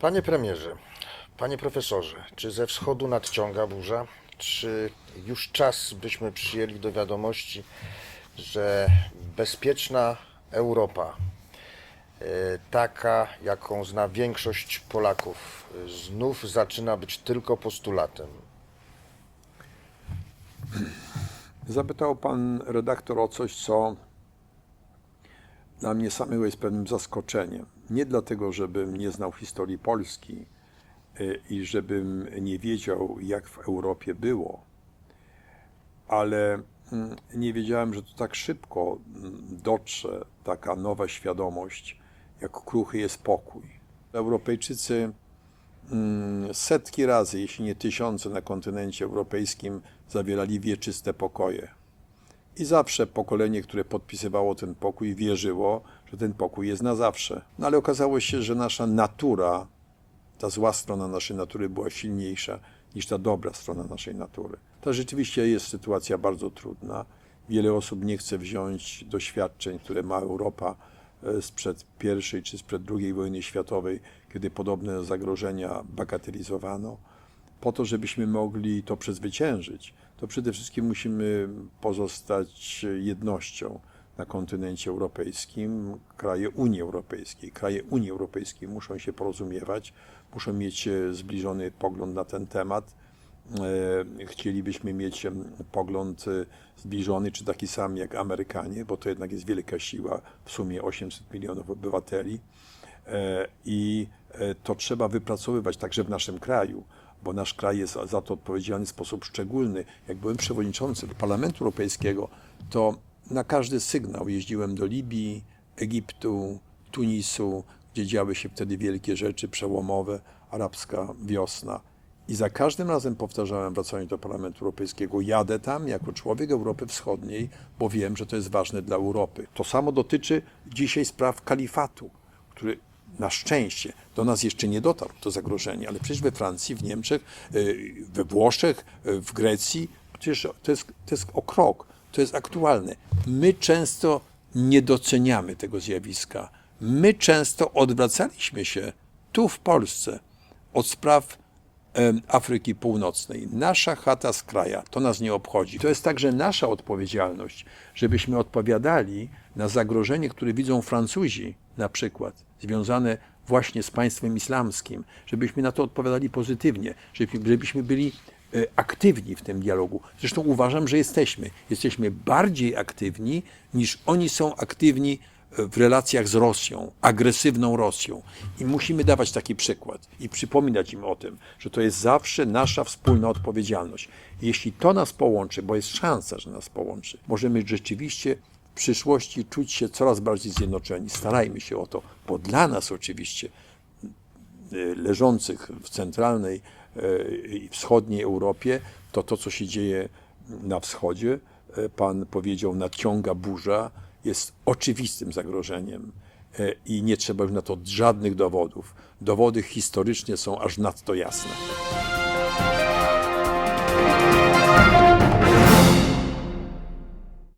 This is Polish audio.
Panie premierze, panie profesorze, czy ze wschodu nadciąga burza? Czy już czas byśmy przyjęli do wiadomości, że bezpieczna Europa, e, taka jaką zna większość Polaków, znów zaczyna być tylko postulatem? Zapytał pan redaktor o coś, co dla mnie samego jest pewnym zaskoczeniem. Nie dlatego, żebym nie znał historii Polski y, i żebym nie wiedział, jak w Europie było, ale mm, nie wiedziałem, że to tak szybko mm, dotrze taka nowa świadomość, jak kruchy jest pokój. Europejczycy mm, setki razy, jeśli nie tysiące na kontynencie europejskim zawierali wieczyste pokoje. I zawsze pokolenie, które podpisywało ten pokój, wierzyło, że ten pokój jest na zawsze. No ale okazało się, że nasza natura, ta zła strona naszej natury była silniejsza niż ta dobra strona naszej natury. To rzeczywiście jest sytuacja bardzo trudna. Wiele osób nie chce wziąć doświadczeń, które ma Europa e, sprzed I czy sprzed II wojny światowej, kiedy podobne zagrożenia bagatelizowano po to, żebyśmy mogli to przezwyciężyć, to przede wszystkim musimy pozostać jednością na kontynencie europejskim. Kraje Unii Europejskiej, kraje Unii Europejskiej muszą się porozumiewać, muszą mieć e, zbliżony pogląd na ten temat. E, Chcielibyśmy mieć pogląd e, zbliżony, czy taki sam jak Amerykanie, bo to jednak jest wielka siła, w sumie 800 milionów obywateli. I to trzeba wypracowywać także w naszym kraju, bo nasz kraj jest za to odpowiedzialny w sposób szczególny. Jak byłem przewodniczącym Parlamentu Europejskiego, to na każdy sygnał jeździłem do Libii, Egiptu, Tunisu, gdzie działy się wtedy wielkie rzeczy przełomowe, arabska wiosna. I za każdym razem powtarzałem, wracając do Parlamentu Europejskiego, jadę tam jako człowiek Europy Wschodniej, bo wiem, że to jest ważne dla Europy. To samo dotyczy dzisiaj spraw kalifatu, który na szczęście do nas jeszcze nie dotarł to zagrożenie, ale przecież we Francji, w Niemczech, y, we Włoszech, y, w Grecji, przecież to jest, to jest o krok, to jest aktualne. My często nie doceniamy tego zjawiska. My często odwracaliśmy się tu w Polsce od spraw Afryki Północnej. Nasza chata z kraja, to nas nie obchodzi. To jest także nasza odpowiedzialność, żebyśmy odpowiadali na zagrożenie, które widzą Francuzi, na przykład, związane właśnie z państwem islamskim, żebyśmy na to odpowiadali pozytywnie, żebyśmy, byli e, aktywni w tym dialogu. Zresztą uważam, że jesteśmy. Jesteśmy bardziej aktywni niż oni są aktywni w relacjach z Rosją, agresywną Rosją. I musimy dawać taki przykład i przypominać im o tym, że to jest zawsze nasza wspólna odpowiedzialność. Jeśli to nas połączy, bo jest szansa, że nas połączy, możemy rzeczywiście w przyszłości czuć się coraz bardziej zjednoczeni. Starajmy się o to, bo dla nas oczywiście y, leżących w centralnej y, i wschodniej Europie, to to, co się dzieje na wschodzie, y, pan powiedział, nadciąga burza, jest oczywistym zagrożeniem y, i nie trzeba już na to żadnych dowodów. Dowody historycznie są aż nadto jasne.